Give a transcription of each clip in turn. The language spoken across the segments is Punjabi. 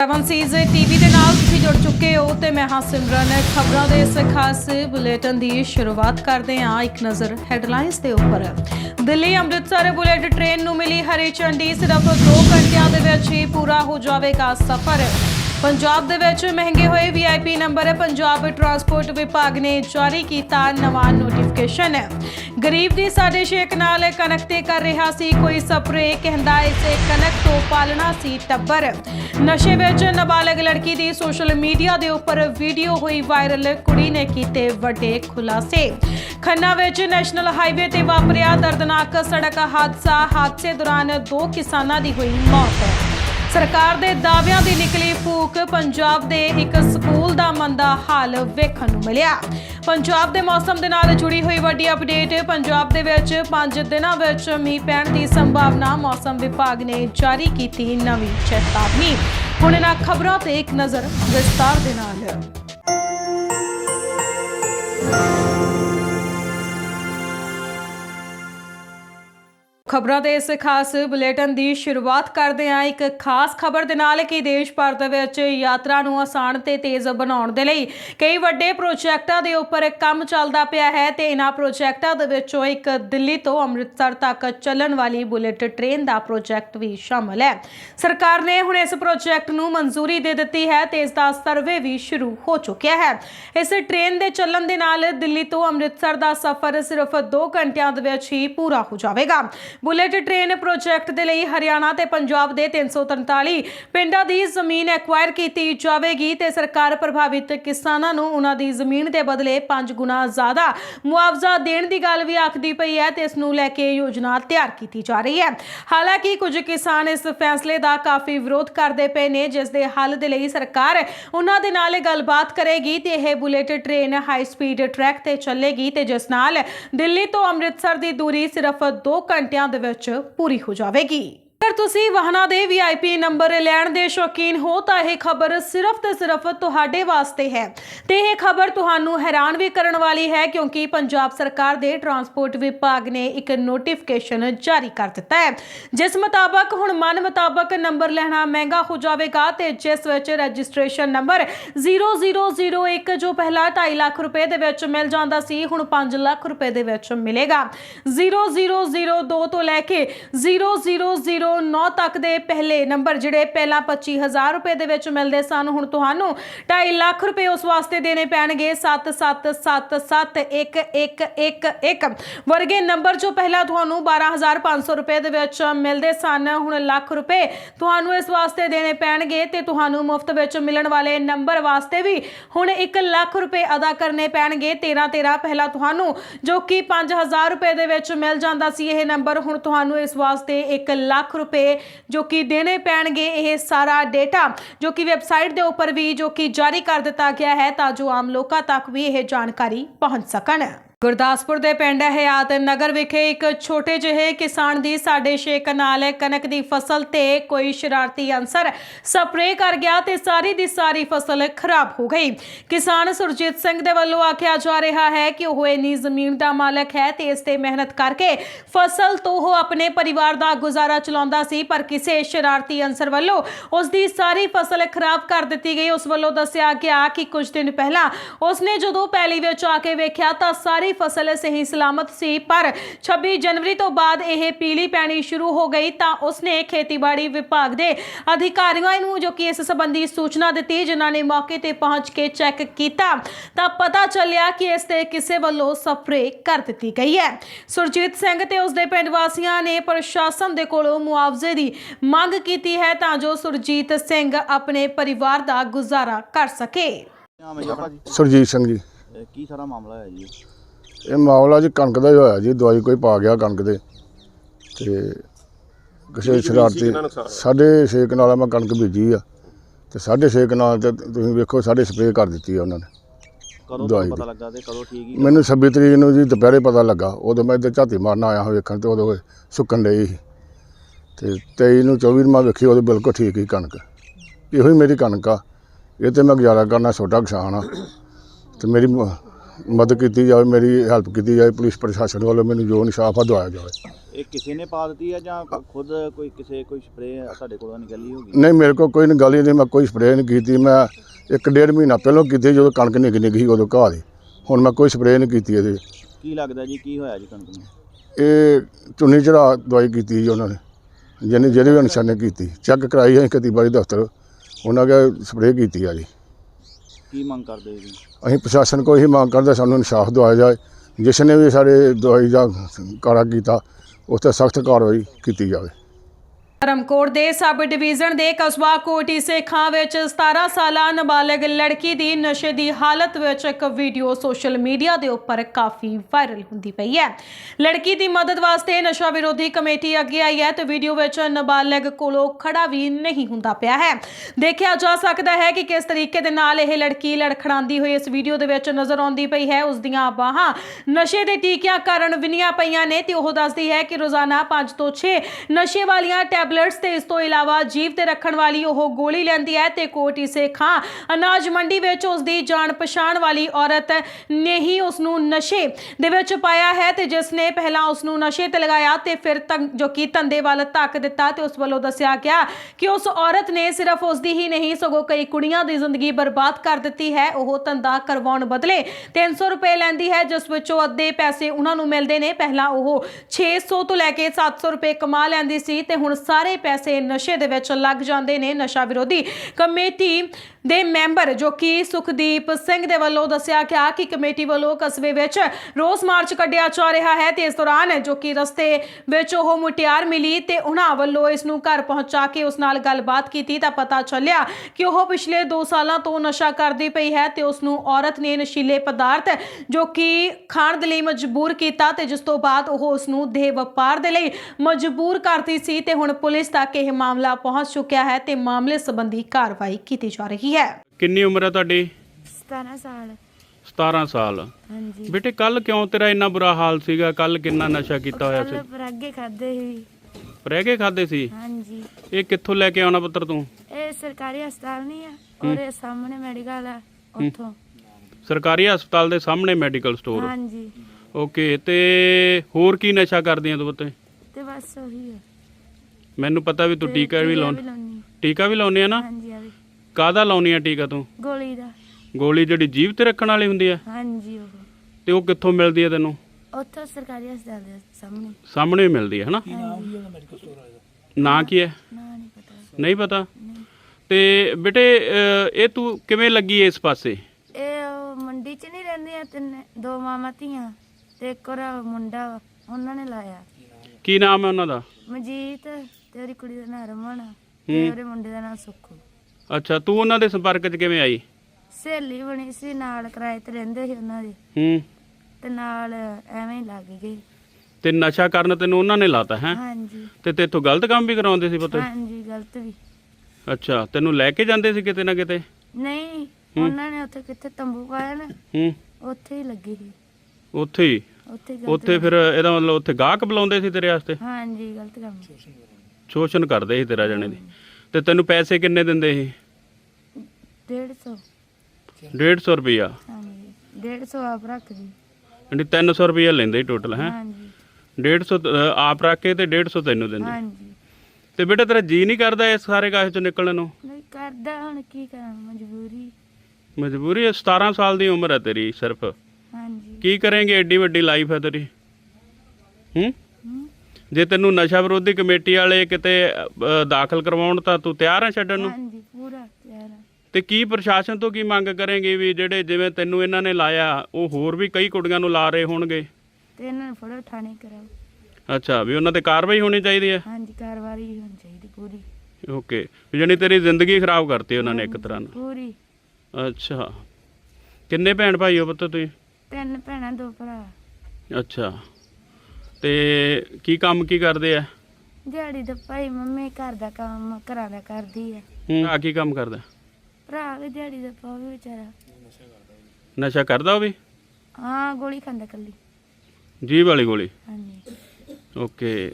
ਸੈਵਨ ਸੀਜ਼ ਟੀਵੀ ਦੇ ਨਾਲ ਤੁਸੀਂ ਜੁੜ ਚੁੱਕੇ ਹੋ ਤੇ ਮੈਂ ਹਾਂ ਸਿਮਰਨ ਖਬਰਾਂ ਦੇ ਇਸ ਖਾਸ ਬੁਲੇਟਿਨ ਦੀ ਸ਼ੁਰੂਆਤ ਕਰਦੇ ਹਾਂ। ਇੱਕ ਨਜ਼ਰ ਹੈਡਲਾਈਨਸ ਦੇ ਉੱਪਰ। ਦਿੱਲੀ ਅੰਮ੍ਰਿਤਸਰ ਬੁਲੇਟ ਟ੍ਰੇਨ ਨੂੰ ਮਿਲੀ ਹਰੀ ਝੰਡੀ। ਸਿਰਫ 2 ਘੰਟਿਆਂ ਦੇ ਵਿੱਚ ਹੀ ਪੂਰਾ ਹੋ ਜਾਵੇਗਾ ਸਫ਼ਰ। ਪੰਜਾਬ ਦੇ ਵਿੱਚ ਮਹਿੰਗੇ ਹੋਏ ਵੀਆਈਪੀ ਨੰਬਰ ਪੰਜਾਬ ਟਰਾਂਸਪੋਰਟ ਵਿਭਾਗ ਨੇ ਜਾਰੀ ਕੀਤਾ ਨਵਾਂ ਨੋਟੀਫਿਕੇਸ਼ਨ ਗਰੀਬ ਦੀ ਸਾਡੇ ਸ਼ੇਕ ਨਾਲ ਕਣਕ ਤੇ ਕਰ ਰਿਹਾ ਸੀ ਕੋਈ ਸਪਰੇ ਕਹਿੰਦਾ ਇਸੇ ਕਣਕ ਤੋਂ ਪਾਲਣਾ ਸੀ ਟੱਬਰ। ਨਸ਼ੇ ਵਿੱਚ ਨਾਬਾਲਗ ਲੜਕੀ ਦੀ ਸੋਸ਼ਲ ਮੀਡੀਆ ਦੇ ਉੱਪਰ ਵੀਡੀਓ ਹੋਈ ਵਾਇਰਲ, ਕੁੜੀ ਨੇ ਕੀਤੇ ਵੱਡੇ ਖੁਲਾਸੇ। ਖੰਨਾ ਵਿੱਚ ਨੈਸ਼ਨਲ ਹਾਈਵੇ ਤੇ ਵਾਪਰਿਆ ਦਰਦਨਾਕ ਸੜਕ ਹਾਦਸਾ। ਹਾਦਸੇ ਦੌਰਾਨ ਦੋ ਕਿਸਾਨਾਂ ਦੀ ਹੋਈ ਮੌਤ। ਸਰਕਾਰ ਦੇ ਦਾਅਵਿਆਂ ਦੀ ਨਿਕਲੀ ਫੂਕ ਪੰਜਾਬ ਦੇ ਇੱਕ ਸਕੂਲ ਦਾ ਮੰਦਾ ਹਾਲ ਵੇਖਣ ਨੂੰ ਮਿਲਿਆ। ਪੰਜਾਬ ਦੇ ਮੌਸਮ ਦੇ ਨਾਲ ਜੁੜੀ ਹੋਈ ਵੱਡੀ ਅਪਡੇਟ ਪੰਜਾਬ ਦੇ ਵਿੱਚ 5 ਦਿਨਾਂ ਵਿੱਚ ਮੀਂਹ ਪੈਣ ਦੀ ਸੰਭਾਵਨਾ, ਮੌਸਮ ਵਿਭਾਗ ਨੇ ਜਾਰੀ ਕੀਤੀ ਨਵੀਂ ਚੇਤਾਵਨੀ। ਹੁਣ ਇਹਨਾਂ ਖਬਰਾਂ ਤੇ ਇੱਕ ਨਜ਼ਰ ਵਿਸਤਾਰ ਦੇ ਨਾਲ। ਖਬਰਾਂ ਦੇ ਇਸ ਖਾਸ ਬੁਲੇਟਿਨ ਦੀ ਸ਼ੁਰੂਆਤ ਕਰਦੇ ਹਾਂ। ਇੱਕ ਖਾਸ ਖਬਰ ਦੇ ਨਾਲ ਕਿ ਦੇਸ਼ ਭਰ ਦੇ ਵਿੱਚ ਯਾਤਰਾ ਨੂੰ ਆਸਾਨ ਤੇ ਤੇਜ਼ ਬਣਾਉਣ ਦੇ ਲਈ ਕਈ ਵੱਡੇ ਪ੍ਰੋਜੈਕਟਾਂ ਦੇ ਉੱਪਰ ਕੰਮ ਚੱਲਦਾ ਪਿਆ ਹੈ ਤੇ ਇਹਨਾਂ ਪ੍ਰੋਜੈਕਟਾਂ ਦੇ ਵਿੱਚੋਂ ਇੱਕ ਦਿੱਲੀ ਤੋਂ ਅੰਮ੍ਰਿਤਸਰ ਤੱਕ ਚੱਲਣ ਵਾਲੀ ਬੁਲੇਟ ਟ੍ਰੇਨ ਦਾ ਪ੍ਰੋਜੈਕਟ ਵੀ ਸ਼ਾਮਲ ਹੈ। ਸਰਕਾਰ ਨੇ ਹੁਣ ਇਸ ਪ੍ਰੋਜੈਕਟ ਨੂੰ ਮਨਜ਼ੂਰੀ ਦੇ ਦਿੱਤੀ ਹੈ। ਤੇ ਇਸ ਦਾ ਸਰਵੇ ਵੀ ਸ਼ੁਰੂ ਹੋ ਚੁੱਕਿਆ ਹੈ। ਇਸ ਟ੍ਰੇਨ ਦੇ ਚੱਲਣ ਦੇ ਨਾਲ ਦਿੱਲੀ ਤੋਂ ਅੰਮ੍ਰਿਤਸਰ ਦਾ ਸਫ਼ਰ ਸਿਰਫ 2 ਘੰਟਿਆਂ ਦੇ ਵਿੱਚ ਹੀ ਪੂਰਾ ਹੋ ਜਾਵੇਗਾ। ਬੁਲੇਟ ਟ੍ਰੇਨ ਪ੍ਰੋਜੈਕਟ ਦੇ ਲਈ ਹਰਿਆਣਾ ਤੇ ਪੰਜਾਬ ਦੇ 343 ਪਿੰਡਾਂ ਦੀ ਜ਼ਮੀਨ ਐਕਵਾਇਰ ਕੀਤੀ ਜਾਵੇਗੀ ਤੇ ਸਰਕਾਰ ਪ੍ਰਭਾਵਿਤ ਕਿਸਾਨਾਂ ਨੂੰ ਉਹਨਾਂ ਦੀ ਜ਼ਮੀਨ ਦੇ ਬਦਲੇ 5 ਗੁਣਾ ਜ਼ਿਆਦਾ ਮੁਆਵਜ਼ਾ ਦੇਣ ਦੀ ਗੱਲ ਵੀ ਆਖਦੀ ਪਈ ਹੈ ਤੇ ਇਸ ਨੂੰ ਲੈ ਕੇ ਯੋਜਨਾ ਤਿਆਰ ਕੀਤੀ ਜਾ ਰਹੀ ਹੈ। ਹਾਲਾਂਕਿ ਕੁਝ ਕਿਸਾਨ ਇਸ ਫੈਸਲੇ ਦਾ ਕਾਫੀ ਵਿਰੋਧ ਕਰਦੇ ਪਏ ਨੇ, ਜਿਸ ਦੇ ਹੱਲ ਦੇ ਲਈ ਸਰਕਾਰ ਉਹਨਾਂ ਦੇ ਨਾਲ ਗੱਲਬਾਤ ਕਰੇਗੀ ਤੇ ਇਹ bullet train high speed track ਤੇ ਚੱਲੇਗੀ ਤੇ ਜਿਸ ਨਾਲ ਦਿੱਲੀ ਤੋਂ ਅੰਮ੍ਰਿਤਸਰ ਦੀ ਦੂਰੀ ਸਿਰਫ 2 ਘੰਟਿਆਂ ਦੇ ਵਿੱਚ ਪੂਰੀ ਹੋ ਜਾਵੇਗੀ। ਅਗਰ ਤੁਸੀਂ ਵਾਹਨਾਂ ਦੇ VIP ਨੰਬਰ ਲੈਣ ਦੇ ਸ਼ੌਕੀਨ ਹੋ, ਤਾਂ ਇਹ ਖਬਰ ਸਿਰਫ ਤੇ ਸਿਰਫ ਤੁਹਾਡੇ ਵਾਸਤੇ ਹੈ। ਤੇ ਇਹ ਖਬਰ ਤੁਹਾਨੂੰ ਹੈਰਾਨ ਵੀ ਕਰਨ ਵਾਲੀ ਹੈ, ਕਿਉਂਕਿ ਪੰਜਾਬ ਸਰਕਾਰ ਦੇ ਟਰਾਂਸਪੋਰਟ ਵਿਭਾਗ ਨੇ ਇੱਕ ਨੋਟੀਫਿਕੇਸ਼ਨ ਜਾਰੀ ਕਰ ਦਿੱਤਾ ਹੈ। ਜਿਸ ਮੁਤਾਬਕ ਹੁਣ ਮਨ ਮੁਤਾਬਕ ਨੰਬਰ ਲੈਣਾ ਮਹਿੰਗਾ ਹੋ ਜਾਵੇਗਾ ਤੇ ਜਿਸ ਵਿੱਚ ਰਜਿਸਟ੍ਰੇਸ਼ਨ ਨੰਬਰ 0001 ਜੋ ਪਹਿਲਾਂ 2.5 ਲੱਖ ਰੁਪਏ ਦੇ ਵਿੱਚ ਮਿਲ ਜਾਂਦਾ ਸੀ, ਹੁਣ 5 ਲੱਖ ਰੁਪਏ ਦੇ ਵਿੱਚ ਮਿਲੇਗਾ। 0002 ਤੋਂ ਲੈ ਕੇ 0009 ਤੱਕ ਦੇ ਪਹਿਲੇ ਨੰਬਰ ਜਿਹੜੇ ਪਹਿਲਾਂ 25000 ਰੁਪਏ ਦੇ ਵਿੱਚ ਮਿਲਦੇ ਸਨ, ਹੁਣ ਤੁਹਾਨੂੰ 2.5 ਲੱਖ ਰੁਪਏ ਉਸ ਵਾਸਤੇ ਦੇਣੇ ਪੈਣਗੇ। 77771111 ਵਰਗੇ ਨੰਬਰ ਜੋ ਪਹਿਲਾਂ ਤੁਹਾਨੂੰ 12500 ਰੁਪਏ ਦੇ ਵਿੱਚ ਮਿਲਦੇ ਸਨ, ਹੁਣ ਲੱਖ ਰੁਪਏ ਤੁਹਾਨੂੰ ਇਸ ਵਾਸਤੇ ਦੇਣੇ ਪੈਣਗੇ ਤੇ ਤੁਹਾਨੂੰ ਮੁਫਤ ਵਿੱਚ ਮਿਲਣ ਵਾਲੇ ਨੰਬਰ ਵਾਸਤੇ ਵੀ ਹੁਣ 1 ਲੱਖ ਰੁਪਏ ਅਦਾ ਕਰਨੇ ਪੈਣਗੇ। 13 13 ਪਹਿਲਾਂ ਤੁਹਾਨੂੰ ਜੋ ਕਿ 5000 ਰੁਪਏ ਦੇ ਵਿੱਚ ਮਿਲ ਜਾਂਦਾ ਸੀ, ਇਹ ਨੰਬਰ ਹੁਣ ਤੁਹਾਨੂੰ ਇਸ ਵਾਸਤੇ 1 ਲੱਖ ਰੁਪਏ ਜੋ ਕਿ ਦੇਣੇ ਪੈਣਗੇ ਇਹ ਸਾਰਾ ਡੇਟਾ ਜੋ ਕਿ ਵੈਬਸਾਈਟ ਦੇ ਉੱਪਰ ਵੀ ਜੋ ਕਿ ਜਾਰੀ ਕਰ ਦਿੱਤਾ ਗਿਆ ਹੈ ਤਾਂ ਜੋ ਆਮ ਲੋਕਾਂ ਤੱਕ ਵੀ ਇਹ ਜਾਣਕਾਰੀ ਪਹੁੰਚ ਸਕਣ। ਗੁਰਦਾਸਪੁਰ ਦੇ ਪਿੰਡ ਹਯਾਤ ਨਗਰ ਵਿਖੇ ਇੱਕ ਛੋਟੇ ਜਿਹੇ ਕਿਸਾਨ ਦੀ ਸਾਡੇ ਛੇ ਕਨਾਲ ਕਣਕ ਦੀ ਫਸਲ ਤੇ ਕੋਈ ਸ਼ਰਾਰਤੀ ਅਨਸਰ ਸਪਰੇਅ ਕਰ ਗਿਆ ਤੇ ਸਾਰੀ ਦੀ ਸਾਰੀ ਫਸਲ ਖਰਾਬ ਹੋ ਗਈ। ਕਿਸਾਨ ਸੁਰਜੀਤ ਸਿੰਘ ਦੇ ਵੱਲੋਂ ਆਖਿਆ ਜਾ ਰਿਹਾ ਹੈ ਕਿ ਉਹ ਇੰਨੀ ਜ਼ਮੀਨ ਦਾ ਮਾਲਕ ਹੈ ਤੇ ਇਸ ਤੇ ਮਿਹਨਤ ਕਰਕੇ ਫਸਲ ਤੋਂ ਉਹ ਆਪਣੇ ਪਰਿਵਾਰ ਦਾ ਗੁਜ਼ਾਰਾ ਚਲਾਉਂਦਾ ਸੀ, ਪਰ ਕਿਸੇ ਸ਼ਰਾਰਤੀ ਅਨਸਰ ਵੱਲੋਂ ਉਸ ਦੀ ਸਾਰੀ ਫਸਲ ਖਰਾਬ ਕਰ ਦਿੱਤੀ ਗਈ। ਉਸ ਵੱਲੋਂ ਦੱਸਿਆ ਗਿਆ ਕਿ ਕੁਝ ਦਿਨ ਪਹਿਲਾਂ ਉਸਨੇ ਜਦੋਂ ਪੈਲੀ ਵਿੱਚ ਆ ਕੇ ਵੇਖਿਆ ਤਾਂ ਸਾਰੀ ਫਸਲ ਸਹੀ ਸਲਾਮਤ ਸੀ ਪਰ 26 ਜਨਵਰੀ ਤੋਂ ਬਾਅਦ ਇਹ ਪੀਲੀ ਪੈਣੀ ਸ਼ੁਰੂ ਹੋ ਗਈ ਤਾਂ ਉਸਨੇ ਖੇਤੀਬਾੜੀ ਵਿਭਾਗ ਦੇ ਅਧਿਕਾਰੀਆਂ ਨੂੰ ਜੋ ਕਿ ਇਸ ਸੰਬੰਧੀ ਸੂਚਨਾ ਦਿੱਤੀ ਜਿਨ੍ਹਾਂ ਨੇ ਮੌਕੇ ਤੇ ਪਹੁੰਚ ਕੇ ਚੈੱਕ ਕੀਤਾ ਤਾਂ ਪਤਾ ਚੱਲਿਆ ਕਿ ਇਸ ਤੇ ਕਿਸੇ ਵੱਲੋਂ ਸਪਰੇਅ ਕਰ ਦਿੱਤੀ ਗਈ ਹੈ। ਸੁਰਜੀਤ ਸਿੰਘ ਤੇ ਉਸਦੇ ਪਿੰਡ ਵਾਸੀਆਂ ਨੇ ਪ੍ਰਸ਼ਾਸਨ ਦੇ ਕੋਲੋਂ ਮੁਆਵਜ਼ੇ ਦੀ ਮੰਗ ਕੀਤੀ ਹੈ ਤਾਂ ਜੋ ਸੁਰਜੀਤ ਸਿੰਘ ਆਪਣੇ ਪਰਿਵਾਰ ਦਾ ਗੁਜ਼ਾਰਾ ਕਰ ਸਕੇ। ਨਾਮ ਹੈ ਜੀ ਭਾਜੀ ਸੁਰਜੀਤ ਸਿੰਘ ਜੀ। ਇਹ ਕੀ ਸਾਰਾ ਮਾਮਲਾ ਹੈ ਜੀ? ਇਹ ਮਾਮਲਾ ਜੀ ਕਣਕ ਦਾ ਹੀ ਹੋਇਆ ਜੀ ਦਵਾਈ ਕੋਈ ਪਾ ਗਿਆ ਕਣਕ ਦੇ। ਤੇ ਕਿਸੇ ਸ਼ਰਾਰਤੀ ਸਾਢੇ ਛੇ ਕਨਾਲਾਂ ਮੈਂ ਕਣਕ ਬੀਜੀ ਆ ਤੇ ਸਾਢੇ ਛੇ ਕਨਾਲ ਤੇ ਤੁਸੀਂ ਵੇਖੋ ਸਾਡੇ ਸਪਰੇਅ ਕਰ ਦਿੱਤੀ ਆ ਉਹਨਾਂ ਨੇ। ਕਦੋਂ ਤੁਹਾਨੂੰ ਪਤਾ। ਲੱਗਾ ਤੇ ਕਦੋਂ ਠੀਕ ਹੀ ਮੈਨੂੰ 26 ਤਰੀਕ ਨੂੰ ਜੀ ਦੁਪਹਿਰੇ ਪਤਾ ਲੱਗਾ ਉਦੋਂ ਮੈਂ ਇੱਧਰ ਝਾਤੀ ਮਾਰਨ ਆਇਆ ਹਾਂ ਵੇਖਣ ਤੇ ਉਦੋਂ ਇਹ ਸੁੱਕਣ ਸੀ। ਤੇ 23 ਨੂੰ 24 ਨੂੰ ਮੈਂ ਵੇਖੀ ਉਦੋਂ ਬਿਲਕੁਲ ਠੀਕ ਹੀ ਕਣਕ। ਇਹੋ ਹੀ ਮੇਰੀ ਕਣਕ ਆ। ਇਹ ਤੇ ਮੈਂ ਗੁਜ਼ਾਰਾ ਕਰਨਾ ਛੋਟਾ ਕਿਸਾਨ ਆ। ਤੇ ਮੇਰੀ ਮਦਦ ਕੀਤੀ ਜਾਵੇ ਮੇਰੀ ਹੈਲਪ ਕੀਤੀ ਜਾਵੇ ਪੁਲਿਸ ਪ੍ਰਸ਼ਾਸਨ ਵੱਲੋਂ ਮੈਨੂੰ ਜੋ ਇਨਸਾਫ ਆ ਦਵਾਇਆ ਜਾਵੇ। ਇਹ ਕਿਸੇ ਨੇ ਪਾ ਦਿੱਤੀ ਹੈ ਜਾਂ ਖੁਦ ਕੋਈ ਕਿਸੇ ਕੋਈ ਸਪਰੇਅ ਤੁਹਾਡੇ ਕੋਲੋਂ ਨਿਕਲੀ ਹੋਗੀ ਨਹੀਂ ਮੇਰੇ ਕੋਲ ਕੋਈ ਗੱਲ ਹੀ ਨਹੀਂ ਮੈਂ ਕੋਈ ਸਪਰੇਅ ਨਹੀਂ ਕੀਤੀ ਮੈਂ ਇੱਕ ਡੇਢ ਮਹੀਨਾ ਪਹਿਲਾਂ ਕੀਤੀ ਜਦੋਂ ਕਣਕ ਨਿੱਘ ਨਿੱਘ ਸੀ ਉਦੋਂ ਘਾਹ ਦੀ। ਹੁਣ ਮੈਂ ਕੋਈ ਸਪਰੇਅ ਨਹੀਂ ਕੀਤੀ ਇਹਦੇ ਕੀ ਲੱਗਦਾ ਜੀ ਕੀ ਹੋਇਆ ਜੀ ਕਣਕ ਨੂੰ? ਇਹ ਚੁੰਨੀ ਚੜਾ ਦਵਾਈ ਕੀਤੀ ਜੀ ਉਹਨਾਂ ਨੇ ਜਿਹਨੇ ਜਿਹੜੇ ਵੀ ਅਨਸਰ ਨੇ ਕੀਤੀ। ਚੈੱਕ ਕਰਾਈ ਹੈ ਖੇਤੀਬਾੜੀ ਦਫ਼ਤਰ ਉਹਨਾਂ ਕੇ ਸਪਰੇਅ ਕੀਤੀ ਆ ਜੀ। ਕੀ ਮੰਗ ਕਰਦੇ ਜੀ? ਅਸੀਂ ਪ੍ਰਸ਼ਾਸਨ ਕੋਲ ਇਹੀ ਮੰਗ ਕਰਦੇ, ਸਾਨੂੰ ਇਨਸਾਫ ਦਵਾਇਆ ਜਾਏ। ਜਿਸ ਨੇ ਵੀ ਸਾਡੇ ਦਵਾਈ ਦਾ ਕਾਰਾ ਕੀਤਾ, ਉਸ ਤੇ ਸਖਤ ਕਾਰਵਾਈ ਕੀਤੀ ਜਾਵੇ। ਧਰਮਕੋਟ ਦੇ ਸਬ ਡਿਵੀਜ਼ਨ ਦੇ ਕਸਬਾ ਕੋਟੀ ਸੇਖਾਂ ਵਿੱਚ 17 ਸਾਲਾ ਨਾਬਾਲਗ ਲੜਕੀ ਦੀ ਨਸ਼ੇ ਦੀ ਹਾਲਤ ਵਿੱਚ ਇੱਕ ਵੀਡੀਓ ਸੋਸ਼ਲ ਮੀਡੀਆ ਦੇ ਉੱਪਰ ਕਾਫੀ ਵਾਇਰਲ ਹੁੰਦੀ ਪਈ ਹੈ। ਲੜਕੀ ਦੀ ਮਦਦ ਵਾਸਤੇ ਨਸ਼ਾ ਵਿਰੋਧੀ ਕਮੇਟੀ ਅੱਗੇ ਆਈ ਹੈ ਤੇ ਵੀਡੀਓ ਵਿੱਚ ਨਾਬਾਲਗ ਕੋਲੋਂ ਖੜਾ ਵੀ ਨਹੀਂ ਹੁੰਦਾ ਪਿਆ ਹੈ। ਦੇਖਿਆ ਜਾ ਸਕਦਾ ਹੈ ਕਿ ਕਿਸ ਤਰੀਕੇ ਦੇ ਨਾਲ ਇਹ ਲੜਕੀ ਲੜਖੜਾਉਂਦੀ ਹੋਈ ਇਸ ਵੀਡੀਓ ਦੇ ਵਿੱਚ ਨਜ਼ਰ ਆਉਂਦੀ ਪਈ ਹੈ। ਉਸ ਦੀਆਂ ਬਾਹਾਂ ਨਸ਼ੇ ਦੇ ਟੀਕਿਆਂ ਕਾਰਨ ਵਿੰਨੀਆਂ ਪਈਆਂ ਨੇ ਤੇ ਉਹ ਦੱਸਦੀ ਹੈ ਕਿ ਰੋਜ਼ਾਨਾ 5 ਤੋਂ 6 ਨਸ਼ੇ ਵਾਲੀਆਂ ਟੈਬ ਟੈਬਲੇਟਸ ਤੇ ਇਸ ਤੋਂ ਇਲਾਵਾ ਜੀਵ ਤੇ ਰੱਖਣ ਵਾਲੀ ਉਹ ਗੋਲੀ ਲੈਂਦੀ ਹੈ ਤੇ ਕੋਟੀ ਸੇ ਖਾਂ ਅਨਾਜ ਮੰਡੀ ਵਿੱਚ ਉਸ ਦੀ ਜਾਣ ਪਛਾਣ ਵਾਲੀ ਔਰਤ ਨੇ ਹੀ ਉਸ ਨੂੰ ਨਸ਼ੇ ਦੇ ਵਿੱਚ ਪਾਇਆ ਹੈ ਤੇ ਜਿਸ ਨੇ ਪਹਿਲਾਂ ਉਸ ਨੂੰ ਨਸ਼ੇ ਤੇ ਲਗਾਇਆ ਤੇ ਫਿਰ ਤੰ- ਜੋ ਕਿ ਧੰਦੇ ਵੱਲ ਧੱਕ ਦਿੱਤਾ ਤੇ ਉਸ ਵੱਲੋਂ ਦੱਸਿਆ ਗਿਆ ਕਿ ਉਸ ਔਰਤ ਨੇ ਸਿਰਫ ਉਸ ਦੀ ਹੀ ਨਹੀਂ, ਸਗੋਂ ਕਈ ਕੁੜੀਆਂ ਦੀ ਜ਼ਿੰਦਗੀ ਬਰਬਾਦ ਕਰ ਦਿੱਤੀ ਹੈ। ਉਹ ਧੰਦਾ ਕਰਵਾਉਣ ਬਦਲੇ 300 ਰੁਪਏ ਲੈਂਦੀ ਹੈ, ਜਿਸ ਵਿੱਚੋਂ ਅੱਧੇ ਪੈਸੇ ਉਹਨਾਂ ਨੂੰ ਮਿਲਦੇ ਨੇ। ਪਹਿਲਾਂ ਉਹ 600 ਤੋਂ ਲੈ ਕੇ 700 ਰੁਪਏ ਕਮਾ ਲੈਂਦੀ ਸੀ ਤੇ ਹੁਣ ਸਾਰੇ ਪੈਸੇ ਨਸ਼ੇ ਦੇ ਵਿੱਚ ਲੱਗ ਜਾਂਦੇ ਨੇ। ਨਸ਼ਾ ਵਿਰੋਧੀ ਕਮੇਟੀ ਦੇ ਮੈਂਬਰ ਜੋ ਕਿ ਸੁਖਦੀਪ ਸਿੰਘ ਦੇ ਵੱਲੋਂ ਦੱਸਿਆ ਗਿਆ ਕਿ ਕਮੇਟੀ ਵੱਲੋਂ ਕਸਬੇ ਵਿੱਚ ਰੋਸ ਮਾਰਚ ਕੱਢਿਆ ਜਾ ਰਿਹਾ ਹੈ ਤੇ ਇਸ ਦੌਰਾਨ ਜੋ ਕਿ ਰਸਤੇ ਵਿੱਚ ਉਹ ਮੁਟਿਆਰ ਮਿਲੀ ਤੇ ਉਹਨਾਂ ਵੱਲੋਂ ਇਸ ਨੂੰ ਘਰ ਪਹੁੰਚਾ ਕੇ ਉਸ ਨਾਲ ਗੱਲਬਾਤ ਕੀਤੀ ਤਾਂ ਪਤਾ ਚੱਲਿਆ ਕਿ ਉਹ ਪਿਛਲੇ 2 ਸਾਲਾਂ ਤੋਂ ਨਸ਼ਾ ਕਰਦੀ ਪਈ ਹੈ ਤੇ ਉਸ ਨੂੰ ਔਰਤ ਨੇ ਨਸ਼ੀਲੇ ਪਦਾਰਥ ਜੋ ਕਿ ਖਾਣ ਦੇ ਲਈ ਮਜਬੂਰ ਕੀਤਾ ਤੇ ਜਿਸ ਤੋਂ ਬਾਅਦ ਉਹ ਉਸ ਨੂੰ ਦੇਹ ਵਪਾਰ ਦੇ ਲਈ ਮਜਬੂਰ ਕਰਦੀ ਸੀ ਤੇ ਹੁਣ ਪੁਲਿਸ ਤੱਕ ਇਹ ਮਾਮਲਾ ਪਹੁੰਚ ਚੁੱਕਿਆ ਹੈ ਤੇ ਮਾਮਲੇ ਸੰਬੰਧੀ ਕਾਰਵਾਈ ਕੀਤੀ ਜਾ ਰਹੀ ਹੈ। ਕਿੰਨੀ ਉਮਰ ਹੈ ਤੁਹਾਡੀ? 17 ਸਾਲ। 17 ਸਾਲ। ਹਾਂਜੀ। ਬੇਟੇ ਕੱਲ ਕਿਉਂ ਤੇਰਾ ਇੰਨਾ ਬੁਰਾ ਹਾਲ ਸੀਗਾ? ਕੱਲ ਕਿੰਨਾ ਨਸ਼ਾ ਕੀਤਾ ਹੋਇਆ ਸੀ? ਪਰਾਗੇ ਖਾਦੇ ਸੀ। ਕੇ ਖਾਦੇ ਸੀ? ਹਾਂਜੀ। ਇਹ ਕਿੱਥੋਂ ਲੈ ਕੇ ਆਉਣਾ ਪੁੱਤਰ ਤੂੰ? ਇਹ ਸਰਕਾਰੀ ਹਸਪਤਾਲ ਨਹੀਂ ਆ ਉਹਦੇ ਸਾਹਮਣੇ ਮੈਡੀਕਲ ਆ ਉੱਥੋਂ। ਸਰਕਾਰੀ ਹਸਪਤਾਲ ਦੇ ਸਾਹਮਣੇ ਮੈਡੀਕਲ ਸਟੋਰ। ਹਾਂਜੀ। ਓਕੇ ਤੇ ਹੋਰ ਕੀ ਨਸ਼ਾ ਕਰਦੀਆਂ ਤੂੰ ਪੁੱਤੇ? ਤੇ ਬਸ ਉਹੀ ਹੈ ਮੈਨੂੰ ਪਤਾ ਵੀ ਤੂੰ ਟੀਕਾ ਵੀ ਲਾਉਣ ਟੀਕਾ ਵੀ ਲਾਉਣੀ ਆ ਨਾ? ਹਾਂਜੀ। ਆ ਕਾਹਦਾ ਲਾਉਣੀ ਆ ਟੀਕਾ ਤੂੰ? ਗੋਲੀ ਦਾ। ਗੋਲੀ ਜਿਹੜੀ ਜੀਭ ਤੇ ਰੱਖਣ ਵਾਲੀ ਹੁੰਦੀ ਆ? ਹਾਂਜੀ ਉਹ। ਤੇ ਉਹ ਕਿੱਥੋਂ ਮਿਲਦੀ ਆ ਤੈਨੂੰ? ਉੱਥੋਂ ਸਰਕਾਰੀ ਹਸਪਤਾਲ ਦੇ ਸਾਹਮਣੇ। ਸਾਹਮਣੇ ਹੀ ਮਿਲਦੀ ਹੈ ਹਨਾ ਨਾਂ ਕੀ ਹੈ? ਨਾ ਨਹੀਂ ਪਤਾ। ਨਹੀਂ ਪਤਾ? ਤੇ ਬੇਟੇ ਅਹ, ਇਹ ਤੂੰ ਕਿਵੇਂ ਲੱਗੀ ਇਸ ਪਾਸੇ? ਇਹ ਉਹ ਮੰਡੀ 'ਚ ਨਹੀਂ ਰਹਿੰਦੀਆਂ ਤਿੰਨ ਦੋ ਮਾਮਾ ਧੀਆਂ ਤੇ ਇੱਕ ਹੋਰ ਮੁੰਡਾ ਵਾ, ਉਹਨਾਂ ਨੇ ਲਾਇਆ। ਕੀ ਨਾਮ ਹੈ? ਉਹਨਾਂ ਦਾ? ਮਜੀਤ ਤੇ ਉਹਦੀ ਕੁੜੀ ਦਾ ਨਾਂ ਰਮਨ ਆ, ਤੇ ਉਹਦੇ ਮੁੰਡੇ ਦਾ ਨਾਂ ਸੁੱਖੂ। ਅੱਛਾ ਤੂੰ ਉਹਨਾਂ ਦੇ ਸੰਪਰਕ 'ਚ ਕਿਵੇਂ ਆਈ? ਸਹੇਲੀ ਬਣੀ ਸੀ ਨਾਲ ਕਿਰਾਏ ਤੇ ਰਹਿੰਦੇ ਸੀ ਉਹਨਾਂ ਦੇ। ਹੂੰ। ਤੇ ਨਾਲ ਐਵੇਂ ਹੀ ਲੱਗ ਗਏ ਤੇ ਨਸ਼ਾ ਕਰਨ ਤੈਨੂੰ ਉਹਨਾਂ ਨੇ ਲਾਤਾ ਹੈ? ਹਾਂਜੀ। ਤੇ ਤੇਥੋਂ ਗਲਤ ਕੰਮ ਵੀ ਕਰਾਉਂਦੇ ਸੀ ਪੁੱਤ? ਹਾਂਜੀ ਗਲਤ ਵੀ। ਅੱਛਾ ਤੈਨੂੰ ਲੈ ਕੇ ਜਾਂਦੇ ਸੀ ਕਿਤੇ ਨਾ ਕਿਤੇ? ਨਹੀਂ ਉਹਨਾਂ ਨੇ ਉੱਥੇ ਕਿੱਥੇ ਤੰਬੂ ਪਾਇਆ ਨਾ ਹੂੰ। ਉੱਥੇ ਹੀ ਲੱਗੀ ਸੀ। ਉੱਥੇ ਹੀ? ਉੱਥੇ ਗਲਤ ਉੱਥੇ ਫਿਰ ਇਹਦਾ ਮਤਲਬ ਉੱਥੇ ਗਾਹਕ ਬੁਲਾਉਂਦੇ ਸੀ ਤੇਰੇ ਵਾਸਤੇ? ਹਾਂਜੀ ਗਲਤ ਕੰਮ। ਸ਼ੋਸ਼ਣ ਕਰਦੇ ਸੀ ਤੇਰਾ ਜਣੇ ਦੀ। ਤੇ ਤੈਨੂੰ ਪੈਸੇ ਕਿੰਨੇ ਦਿੰਦੇ ਸੀ? 150 150 ਰੁਪਈਆ? ਹਾਂਜੀ 150 ਆਪ ਰੱਖਦੀ। ਯਾਨੀ 300 ਰੁਪਈਆ ਲੈਂਦੇ ਸੀ ਟੋਟਲ ਹੈ? ਹਾਂਜੀ। 150 ਤ- ਅ, ਆਪ ਰੱਖ ਕੇ ਤੇ 150 ਤੈਨੂੰ ਦਿੰਦੇ। ਹਾਂਜੀ। ਤੇ ਬੇਟਾ ਤੇਰਾ ਜੀ ਨਹੀਂ ਕਰਦਾ ਇਸ ਸਾਰੇ ਕਾਹੇ ਚੋਂ ਨਿਕਲਣ ਨੂੰ? ਨਹੀਂ ਕਰਦਾ ਹੁਣ ਕੀ ਕਰਾਂ ਮਜਬੂਰੀ। ਮਜਬੂਰੀ ਹੈ 17 ਸਾਲ ਦੀ ਉਮਰ ਹੈ ਤੇਰੀ ਸਿਰਫ। ਹਾਂਜੀ। ਕੀ ਕਰੇਂਗੇ ਐਡੀ ਵੱਡੀ ਲਾਈਫ ਹੈ ਤੇਰੀ? ਹੂੰ। ਜੇ ਤੈਨੂੰ ਨਸ਼ਾ ਵਿਰੋਧੀ ਕਮੇਟੀ ਵਾਲੇ ਕਿਤੇ ਅ, ਦਾਖਲ ਕਰਵਾਉਣ ਤਾਂ ਤੂੰ ਤਿਆਰ ਹੈ ਛੱਡਣ ਨੂੰ? ਹਾਂਜੀ ਪੂਰਾ ਤਿਆਰ ਆ। ਤੇ ਕੀ ਪ੍ਰਸ਼ਾਸਨ ਤੋਂ ਕੀ ਮੰਗ ਕਰੇਂਗੇ ਵੀ ਜਿਹੜੇ ਜਿਵੇਂ ਤੈਨੂੰ ਇਹਨਾਂ ਨੇ ਲਾਇਆ ਉਹ ਹੋਰ ਵੀ ਕਈ ਕੁੜੀਆਂ ਨੂੰ ਲਾ ਰਹੇ ਹੋਣਗੇ? ਤੇ ਇਹਨਾਂ ਨੂੰ ਫੜੋ ਠਾਣੇ ਕਰਾਓ। ਅੱਛਾ ਵੀ ਉਹਨਾਂ ਤੇ ਕਾਰਵਾਈ ਹੋਣੀ ਚਾਹੀਦੀ ਹੈ ਹਾਂਜੀ ਕਾਰਵਾਈ ਹੋਣੀ ਚਾਹੀਦੀ ਪੂਰੀ। ਓਕੇ ਵੀ ਜਾਣੀ ਤੇਰੀ ਜ਼ਿੰਦਗੀ ਖਰਾਬ ਕਰਤੀ ਉਹਨਾਂ ਨੇ ਇੱਕ ਤਰ੍ਹਾਂ ਨਾਲ। ਪੂਰੀ। ਅੱਛਾ ਕਿੰਨੇ ਭੈਣ ਭਾਈ ਹੋ ਪੁੱਤ ਤੁਸੀਂ? ਤਿੰਨ ਭੈਣਾਂ ਦੋ ਭਰਾ। ਅੱਛਾ। ਤੇ ਕੀ ਕੰਮ ਕੀ ਕਰਦੇ ਆ? ਦਿਹਾੜੀ ਦਾ ਭਾਈ ਮੰਮੀ ਘਰ ਦਾ ਕੰਮ ਘਰਾਂ ਦਾ ਕਰਦੀ ਹੈ ਹੂੰ ਆ ਕੀ ਕੰਮ ਕਰਦਾ? ਭਰਾ ਵੀ ਦਿਹਾੜੀ ਦਾ ਪਾਉ ਵੀ ਵਿਚਾਰਾ। ਨਸ਼ਾ ਕਰਦਾ ਉਹ ਵੀ? ਹਾਂ ਗੋਲੀ ਖਾਂਦਾ ਕੱਲੀ ਜੀਭ ਵਾਲੀ ਗੋਲੀ? ਹਾਂਜੀ। ਓਕੇ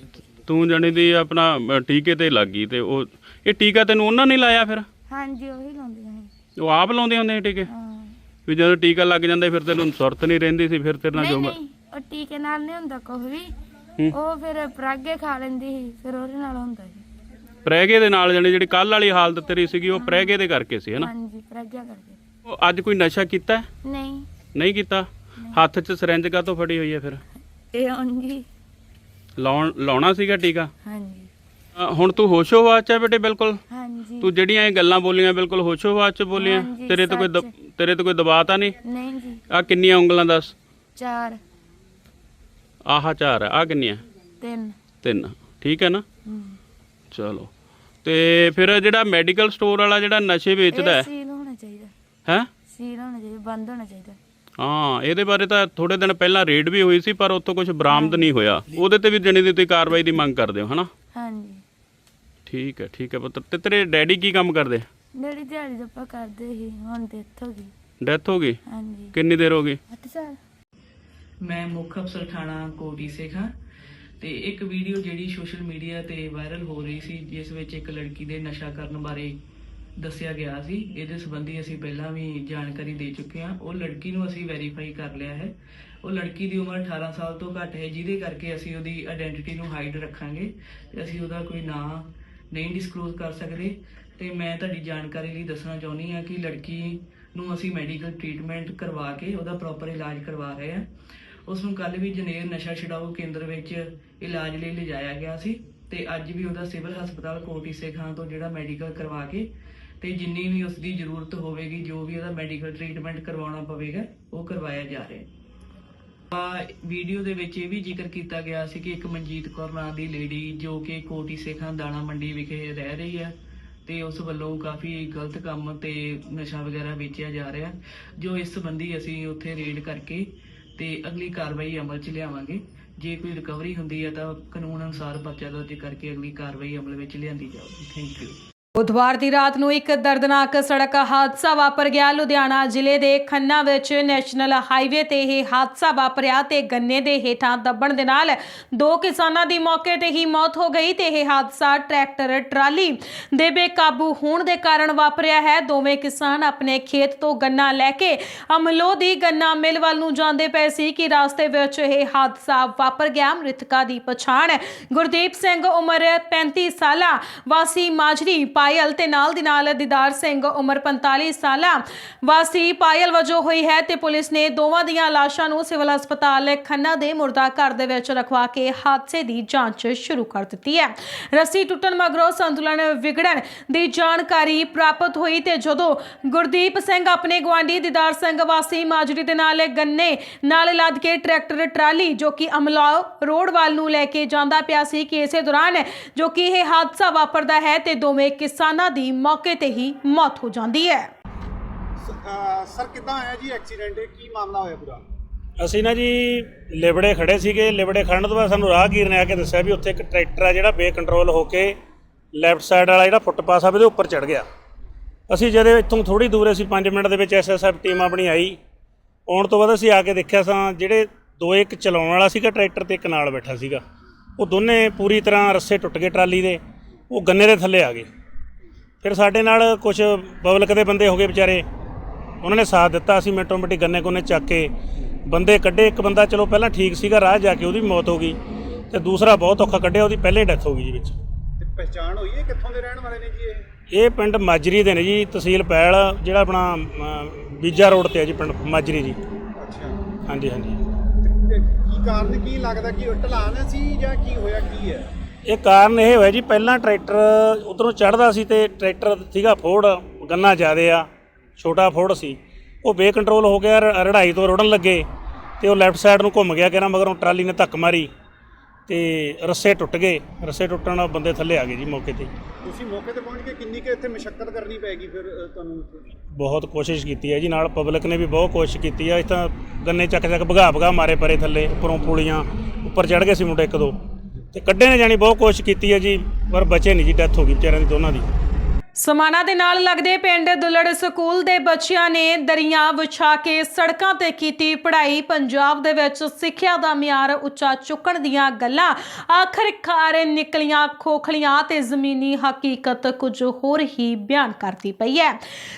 ਤੂੰ ਜਾਣੀ ਦੀ ਆਪਣਾ ਅ, ਟੀਕੇ ਤੇ ਲੱਗ ਗਈ ਤੇ ਉਹ ਇਹ ਟੀਕਾ ਤੈਨੂੰ ਉਹਨਾਂ ਨੇ ਲਾਇਆ ਫਿਰ? ਹਾਂਜੀ ਉਹੀ ਲਾਉਂਦੀਆਂ ਸੀ ਉਹ ਆਪ ਲਾਉਂਦੇ ਹੁੰਦੇ ਸੀ ਟੀਕੇ? ਹਾਂ। ਵੀ ਜਦੋਂ ਟੀਕਾ ਲੱਗ ਜਾਂਦਾ ਫਿਰ ਤੈਨੂੰ ਸੁਰਤ ਨਹੀਂ ਰਹਿੰਦੀ ਸੀ ਫਿਰ ਤੇਰੇ ਨਾਲ ਨਹੀਂ ਜੋ ਨਹੀਂ। ਉਹ ਟੀਕੇ ਨਾਲ ਨਹੀਂ ਹੁੰਦਾ ਕੁਝ ਵੀ। ਹੂੰ। ਉਹ ਫਿਰ ਪਰਾਗੇ ਖਾ ਲੈਂਦੀ ਸੀ ਫਿਰ ਉਹਦੇ ਨਾਲ ਹੁੰਦਾ ਸੀ। ਪ੍ਰੈਗੇ ਦੇ ਨਾਲ ਜਾਣੀ ਜਿਹੜੀ ਕੱਲ ਵਾਲੀ ਹਾਲਤ ਤੇਰੀ ਸੀਗੀ ਉਹ ਪ੍ਰੈਗੇ ਦੇ ਕਰਕੇ ਸੀ ਹਨਾ? ਹਾਂਜੀ ਪ੍ਰਾਗਿਆ ਕਰਕੇ। ਉਹ ਅੱਜ ਕੋਈ ਨਸ਼ਾ ਕੀਤਾ? ਹੈ? ਨਹੀਂ। ਨਹੀਂ ਕੀਤਾ? ਹੱਥ 'ਚ ਸਿਰੰਜ ਕਾ ਤੋਂ ਫੜੀ ਹੋਈ ਹੈ ਫਿਰ? ਇਹ ਉਂਝ ਲਾਉਣ ਲਾਉਣਾ ਸੀਗਾ ਟੀਕਾ? ਹਾਂਜੀ। ਅ, ਹੁਣ ਤੂੰ ਹੋਸ਼ੋਵਾਚ ਚ ਹੈ ਬੇਟੇ ਬਿਲਕੁਲ? ਹਾਂਜੀ। ਤੂੰ ਜਿਹੜੀਆਂ ਇਹ ਗੱਲਾਂ ਬੋਲੀਆਂ ਬਿਲਕੁਲ ਹੋਸ਼ੋਵਾਚ ਚ ਬੋਲੀਆਂ। ਹਾਂਜੀ, ਤੇਰੇ ਤੇ ਕੋਈ ਦਬ- ਤੇਰੇ ਤੇ ਕੋਈ ਦਬਾਅ ਤਾਂ ਨਹੀਂ? ਨਹੀਂ ਜੀ। ਆ ਕਿੰਨੀਆਂ ਉਂਗਲਾਂ ਦੱਸ? ਚਾਰ। ਆਹ ਚਾਰ ਆ ਕਿੰਨੀਆਂ? ਤਿੰਨ। ਤਿੰਨ। ਠੀਕ ਹੈ ਨਾ। ਚਲੋ। ਤੇ ਫਿਰ ਜਿਹੜਾ ਮੈਡੀਕਲ ਸਟੋਰ ਵਾਲਾ ਜਿਹੜਾ ਨਸ਼ੇ ਵੇਚਦਾ ਹੈ। ਸੀਲ ਹੋਣਾ ਚਾਹੀਦਾ। ਹੈ? ਸੀਲ ਹੋਣਾ ਚਾਹੀਦਾ ਬੰਦ ਹੋਣਾ ਚਾਹੀਦਾ। ਹਾਂ ਇਹਦੇ ਬਾਰੇ ਤਾਂ ਥੋੜੇ ਦਿਨ ਪਹਿਲਾਂ ਰੇਡ ਵੀ ਹੋਈ ਸੀ ਪਰ ਉੱਥੋਂ ਕੁਝ ਬਰਾਮਦ ਨਹੀਂ ਹੋਇਆ। ਉਹਦੇ ਤੇ ਵੀ ਜਣੀ ਦੀ ਤੁਸੀਂ ਕਾਰਵਾਈ ਦੀ ਮੰਗ ਕਰਦੇ ਹੋ ਹਨਾ? ਹਾਂਜੀ। ਠੀਕ ਹੈ ਠੀਕ ਹੈ ਪੁੱਤਰ ਤੇ ਤੇਰੇ ਡੈਡੀ ਕੀ ਕੰਮ ਕਰਦੇ? ਜਿਹੜੀ ਦਿਹਾੜੀ ਦਾ ਆਪਾਂ ਕਰਦੇ ਸੀ ਹੁਣ ਡੈਥ ਹੋ ਗਈ। ਡੈਥ ਹੋ ਗਈ? ਹਾਂਜੀ। ਕਿੰਨੀ ਦੇਰ ਹੋ ਗਈ? 8 ਸਾਲ। ਮੈਂ ਮੁੱਖ ਅਫਸਰ ਥਾਣਾ ਕੋਟੀ ਸਿੰਘ ਹਾਂ ਤੇ ਇੱਕ ਵੀਡੀਓ ਜਿਹੜੀ ਸੋਸ਼ਲ ਮੀਡੀਆ ਤੇ ਵਾਇਰਲ ਹੋ ਰਹੀ ਸੀ, ਜਿਸ ਵਿੱਚ ਇੱਕ ਲੜਕੀ ਦੇ ਨਸ਼ਾ ਕਰਨ ਬਾਰੇ ਦੱਸਿਆ ਗਿਆ ਸੀ। ਇਹਦੇ ਸੰਬੰਧੀ ਅਸੀਂ ਪਹਿਲਾਂ ਵੀ ਜਾਣਕਾਰੀ ਦੇ ਚੁੱਕੇ ਹਾਂ। ਉਹ ਲੜਕੀ ਨੂੰ ਅਸੀਂ ਵੈਰੀਫਾਈ ਕਰ ਲਿਆ ਹੈ। ਉਹ ਲੜਕੀ ਦੀ ਉਮਰ 18 ਸਾਲ ਤੋਂ ਘੱਟ ਹੈ, ਜਿਹਦੇ ਕਰਕੇ ਅਸੀਂ ਉਹਦੀ ਆਇਡੈਂਟੀਟੀ ਨੂੰ ਹਾਈਡ ਰੱਖਾਂਗੇ ਤੇ ਅਸੀਂ ਉਹਦਾ ਕੋਈ ਨਾਂ ਨਹੀਂ ਡਿਸਕਲੋਜ਼ ਕਰ ਸਕਦੇ। ਤੇ ਮੈਂ ਤੁਹਾਡੀ ਜਾਣਕਾਰੀ ਲਈ ਦੱਸਣਾ ਚਾਹੁੰਦੀ ਹਾਂ ਕਿ ਲੜਕੀ ਨੂੰ ਅਸੀਂ ਮੈਡੀਕਲ ਟ੍ਰੀਟਮੈਂਟ ਕਰਵਾ ਕੇ ਉਹਦਾ ਪ੍ਰੋਪਰ ਇਲਾਜ ਕਰਵਾ ਰਹੇ ਹਾਂ। ਉਸ ਨੂੰ ਕੱਲ ਵੀ ਜਨੇਰ ਨਸ਼ਾ ਛਡਾਊ ਕੇਂਦਰ ਵਿੱਚ ਇਲਾਜ ਲਈ ਲਿਜਾਇਆ ਗਿਆ ਸੀ ਤੇ ਅੱਜ ਵੀ ਉਹਦਾ ਸਿਵਲ ਹਸਪਤਾਲ ਕੋਟੀ ਸੇਖਾਂ ਤੋਂ ਜਿਹੜਾ ਮੈਡੀਕਲ ਕਰਵਾ ਕੇ ਤੇ ਜਿੰਨੀ ਵੀ ਉਸ ਦੀ ਜ਼ਰੂਰਤ ਹੋਵੇਗੀ, ਜੋ ਵੀ ਉਹਦਾ ਮੈਡੀਕਲ ਟ੍ਰੀਟਮੈਂਟ ਕਰਵਾਉਣਾ ਪਵੇਗਾ, ਉਹ ਕਰਵਾਇਆ ਜਾ ਰਿਹਾ ਹੈ। ਆ ਵੀਡੀਓ ਦੇ ਵਿੱਚ ਇਹ ਵੀ ਜ਼ਿਕਰ ਕੀਤਾ ਗਿਆ ਸੀ ਕਿ ਇੱਕ ਮਨਜੀਤ ਕੌਰ ਨਾਂ ਦੀ ਲੇਡੀ ਜੋ ਕਿ ਕੋਟੀ ਸੇਖਾਂ ਦਾਣਾ ਮੰਡੀ ਵਿਖੇ ਰਹਿ ਰਹੀ ਹੈ ਤੇ ਉਸ ਵੱਲੋਂ ਕਾਫੀ ਗਲਤ ਕੰਮ ਤੇ ਨਸ਼ਾ ਵਗੈਰਾ ਵੇਚਿਆ ਜਾ ਰਿਹਾ, ਜੋ ਇਸ ਸੰਬੰਧੀ ਅਸੀਂ ਉੱਥੇ ਰੇਡ ਕਰਕੇ ਤੇ ਅਗਲੀ ਕਾਰਵਾਈ ਅਮਲ 'ਚ ਲਿਆਵਾਂਗੇ। ਜੇ ਕੋਈ ਰਿਕਵਰੀ ਹੁੰਦੀ ਹੈ ਤਾਂ ਕਾਨੂੰਨ ਅਨੁਸਾਰ ਪਰਚਾ ਦਰਜ ਕਰਕੇ ਅਗਲੀ ਕਾਰਵਾਈ ਅਮਲ ਵਿੱਚ ਲਿਆਂਦੀ ਜਾਊਗੀ। ਥੈਂਕ ਯੂ ਬੁੱਧਵਾਰ ਦੀ ਰਾਤ ਨੂੰ ਇੱਕ ਦਰਦਨਾਕ ਸੜਕ ਹਾਦਸਾ ਵਾਪਰ ਗਿਆ। ਲੁਧਿਆਣਾ ਜ਼ਿਲ੍ਹੇ ਦੇ ਖੰਨਾ ਵਿੱਚ ਨੈਸ਼ਨਲ ਹਾਈਵੇ ਤੇ ਇਹ ਹਾਦਸਾ ਵਾਪਰਿਆ ਤੇ ਗੰਨੇ ਦੇ ਹੇਠਾਂ ਦੱਬਣ ਦੇ ਨਾਲ ਦੋ ਕਿਸਾਨਾਂ ਦੀ ਮੌਕੇ ਤੇ ਹੀ ਮੌਤ ਹੋ ਗਈ ਤੇ ਇਹ ਹਾਦਸਾ ਟਰੈਕਟਰ, ਟਰਾਲੀ ਦੇ ਬੇਕਾਬੂ ਹੋਣ ਦੇ ਕਾਰਨ ਵਾਪਰਿਆ ਹੈ। ਦੋਵੇਂ ਕਿਸਾਨ ਆਪਣੇ ਖੇਤ ਤੋਂ ਗੰਨਾ ਲੈ ਕੇ ਅਮਲੋ ਦੀ ਗੰਨਾ ਮਿਲ ਵੱਲ ਨੂੰ ਜਾਂਦੇ ਪਏ ਸੀ ਕਿ ਰਸਤੇ ਵਿੱਚ ਇਹ ਹਾਦਸਾ ਵਾਪਰ ਗਿਆ। ਮ੍ਰਿਤਕਾ ਦੀ ਪਛਾਣ ਗੁਰਦੀਪ ਸਿੰਘ ਉਮਰ 35 ਸਾਲਾ ਵਾਸੀ ਮਾਜਰੀ ਪਾਇਲ ਤੇ ਨਾਲ ਦੀ ਨਾਲ ਦੀਦਾਰ ਸਿੰਘ ਉਮਰ 45 ਸਾਲਾ ਵਾਸੀ ਪਾਇਲ ਵਜੋਂ ਹੋਈ ਹੈ ਤੇ ਪੁਲਿਸ ਨੇ ਦੋਵਾਂ ਦੀਆਂ ਲਾਸ਼ਾਂ ਨੂੰ ਸਿਵਲ ਹਸਪਤਾਲ ਖੰਨਾ ਦੇ ਮੁਰਦਾ ਘਰ ਦੇ ਵਿੱਚ ਰਖਵਾ ਕੇ ਹਾਦਸੇ ਦੀ ਜਾਂਚ ਸ਼ੁਰੂ ਕਰ ਦਿੱਤੀ ਹੈ। ਰੱਸੀ ਟੁੱਟਣ ਮਗਰੋਂ ਸੰਤੁਲਨ ਵਿਗੜਨ ਦੀ ਜਾਣਕਾਰੀ ਪ੍ਰਾਪਤ ਹੋਈ ਤੇ ਜਦੋਂ ਗੁਰਦੀਪ ਸਿੰਘ ਆਪਣੇ ਗਵਾਂਢੀ ਦੀਦਾਰ ਸਿੰਘ ਵਾਸੀ ਮਾਜਰੀ ਦੇ ਨਾਲ ਗੰਨੇ ਨਾਲ ਲੱਦ ਕੇ ਟਰੈਕਟਰ, ਟਰਾਲੀ ਜੋ ਕਿ ਅਮਲਾ ਰੋਡ ਵੱਲ ਨੂੰ ਲੈ ਕੇ ਜਾਂਦਾ ਪਿਆ ਸੀ ਕਿ ਇਸੇ ਦੌਰਾਨ ਜੋ ਕਿ ਇਹ ਹਾਦਸਾ ਵਾਪਰਦਾ ਹੈ ਤੇ ਦੋਵੇਂ ਕਿਸਾਨਾਂ ਦੀ ਮੌਕੇ ਤੇ ਹੀ ਮੌਤ ਹੋ ਜਾਂਦੀ ਹੈ। ਸਰ ਕਿੱਦਾਂ ਆਇਆ ਜੀ ਐਕਸੀਡੈਂਟ? ਕੀ ਮਾਮਲਾ ਹੋਇਆ ਪੂਰਾ? ਅਸੀਂ ਨਾ ਜੀ ਲਿਬੜੇ ਖੜੇ ਸੀਗੇ। ਲਿਬੜੇ ਖੜਨ ਤੋਂ ਬਾਅਦ ਸਾਨੂੰ ਰਾਹਗੀਰ ਨੇ ਆ ਕੇ ਦੱਸਿਆ ਵੀ ਉੱਥੇ ਇੱਕ ਟਰੈਕਟਰ ਆ ਜਿਹੜਾ ਬੇਕੰਟਰੋਲ ਹੋ ਕੇ ਲੈਫਟ ਸਾਈਡ ਵਾਲਾ ਜਿਹੜਾ ਫੁੱਟਪਾਥ ਆ ਉਹਦੇ ਉੱਪਰ ਚੜ ਗਿਆ। ਅਸੀਂ ਜਦੋਂ ਇੱਥੋਂ ਥੋੜੀ ਦੂਰ ਅਸੀਂ 5 ਮਿੰਟ ਦੇ ਵਿੱਚ ਐਸਐਸਐਫ ਟੀਮ ਆਪਣੀ ਆਈ। ਆਉਣ ਤੋਂ ਬਾਅਦ ਅਸੀਂ ਆ ਕੇ ਦੇਖਿਆ ਸਾਂ ਜਿਹੜੇ ਦੋ ਇੱਕ ਚਲਾਉਣ ਵਾਲਾ ਸੀਗਾ ਟਰੈਕਟਰ ਤੇ ਇੱਕ ਨਾਲ ਬੈਠਾ ਸੀਗਾ। ਉਹ ਦੋਨੇ ਪੂਰੀ ਤਰ੍ਹਾਂ ਰੱਸੇ ਟੁੱਟ ਗਏ ਟਰਾਲੀ ਦੇ। ਉਹ ਗੰਨੇ ਦੇ ਥੱਲੇ ਆ ਗਏ। ਫਿਰ ਸਾਡੇ ਨਾਲ ਕੁਝ ਪਬਲਿਕ ਦੇ ਬੰਦੇ ਹੋ ਗਏ ਵਿਚਾਰੇ। ਉਹਨਾਂ ਨੇ ਸਾਥ ਦਿੱਤਾ ਅਸੀਂ ਮਿੰਟੋ ਮਿੰਟੀ ਗੰਨੇ ਗੁੰਨੇ ਚੱਕ ਕੇ ਬੰਦੇ ਕੱਢੇ। ਇੱਕ ਬੰਦਾ ਚਲੋ ਪਹਿਲਾਂ ਠੀਕ ਸੀਗਾ ਰਾਹ ਜਾ ਕੇ ਉਹਦੀ ਮੌਤ ਹੋ ਗਈ ਤੇ ਦੂਸਰਾ ਬਹੁਤ ਔਖਾ ਕੱਢਿਆ ਉਹਦੀ ਪਹਿਲੇ ਡੈਥ ਹੋ ਗਈ ਜੀ ਵਿੱਚ। ਤੇ ਪਛਾਣ ਹੋਈ ਹੈ ਕਿੱਥੋਂ ਦੇ ਰਹਿਣ ਵਾਲੇ ਨੇ ਜੀ ਇਹ? ਇਹ ਪਿੰਡ ਮਾਜਰੀ ਦੇ ਨੇ ਜੀ ਤਹਿਸੀਲ ਪੈਲ ਜਿਹੜਾ ਆਪਣਾ ਬੀਜਾ ਰੋਡ ਤੇ ਹੈ ਜੀ ਪਿੰਡ ਮਾਜਰੀ ਜੀ। ਅੱਛਾ। ਹਾਂਜੀ ਹਾਂਜੀ। ਕੀ ਕਾਰਨ ਕੀ ਲੱਗਦਾ ਕਿ ਢਲਾਨ ਸੀ ਜਾਂ ਕੀ ਹੋਇਆ ਕੀ ਹੈ? ਇਹ ਕਾਰਨ ਇਹ ਹੋਇਆ ਜੀ ਪਹਿਲਾਂ ਟਰੈਕਟਰ ਉਧਰੋਂ ਚੜਦਾ ਸੀ ਤੇ ਟਰੈਕਟਰ ਸੀਗਾ ਫੋੜ ਗੰਨਾ ਜ਼ਿਆਦੇ ਆ ਛੋਟਾ ਫੋੜ ਸੀ। ਉਹ ਬੇਕੰਟਰੋਲ ਹੋ ਗਿਆ ਰੜਾਈ ਤੋਂ ਰੁੜਨ ਲੱਗੇ ਤੇ ਉਹ ਲੈਫਟ ਸਾਈਡ ਨੂੰ ਘੁੰਮ ਗਿਆ ਕਿਹਨਾਂ ਮਗਰੋਂ ਟਰਾਲੀ ਨੇ ਧੱਕ ਮਾਰੀ ਤੇ ਰੱਸੇ ਟੁੱਟ ਗਏ ਰੱਸੇ ਟੁੱਟਣ ਨਾਲ ਬੰਦੇ ਥੱਲੇ ਆ ਗਏ ਜੀ ਮੌਕੇ ਤੇ। ਤੁਸੀਂ ਮੌਕੇ ਤੇ ਪਹੁੰਚ ਕੇ ਕਿੰਨੀ ਕਿ ਇੱਥੇ ਮਸ਼ੱਕਤ ਕਰਨੀ ਪੈਗੀ ਫਿਰ ਤੁਹਾਨੂੰ ਬਹੁਤ ਕੋਸ਼ਿਸ਼ ਕੀਤੀ ਹੈ ਜੀ ਨਾਲ ਪਬਲਿਕ ਨੇ ਵੀ ਬਹੁਤ ਕੋਸ਼ਿਸ਼ ਕੀਤੀ ਹੈ ਇਸ ਤਾਂ ਗੰਨੇ ਚੱਕ ਚੱਕ ਭਗਾ ਭਗਾ ਮਾਰੇ ਪਰੇ ਥੱਲੇ ਉੱਪਰੋਂ ਪੁਲੀਆਂ ਉੱਪਰ ਚੜ ਗਏ ਸੀ ਮੁੰਡੇ ਇੱਕ ਦੋ ਤੇ ਕੱਢੇ ਨੇ ਜਾਣੀ ਬਹੁਤ ਕੋਸ਼ਿਸ਼ ਕੀਤੀ ਹੈ ਜੀ, ਪਰ ਬਚੇ ਨਹੀਂ ਜੀ ਡੈਥ ਹੋ ਗਈ ਵਿਚਾਰਿਆਂ ਦੀ ਦੋਨਾਂ ਦੀ। ਸਮਾਣਾ ਦੇ ਨਾਲ ਲੱਗਦੇ ਪਿੰਡ ਦੁੱਲੜ ਸਕੂਲ ਦੇ ਬੱਚਿਆਂ ਨੇ ਦਰੀਆਂ ਵਿਛਾ ਕੇ ਸੜਕਾਂ ਤੇ ਕੀਤੀ ਪੜ੍ਹਾਈ। ਪੰਜਾਬ ਦੇ ਵਿੱਚ ਸਿੱਖਿਆ ਦਾ ਮਿਆਰ ਉੱਚਾ ਚੁੱਕਣ ਦੀਆਂ ਗੱਲਾਂ ਆਖਰਕਾਰ ਨਿਕਲੀਆਂ ਖੋਖਲੀਆਂ ਤੇ ਜ਼ਮੀਨੀ ਹਕੀਕਤ ਕੁਝ ਹੋਰ ਹੀ ਬਿਆਨ ਕਰਦੀ ਪਈ ਹੈ।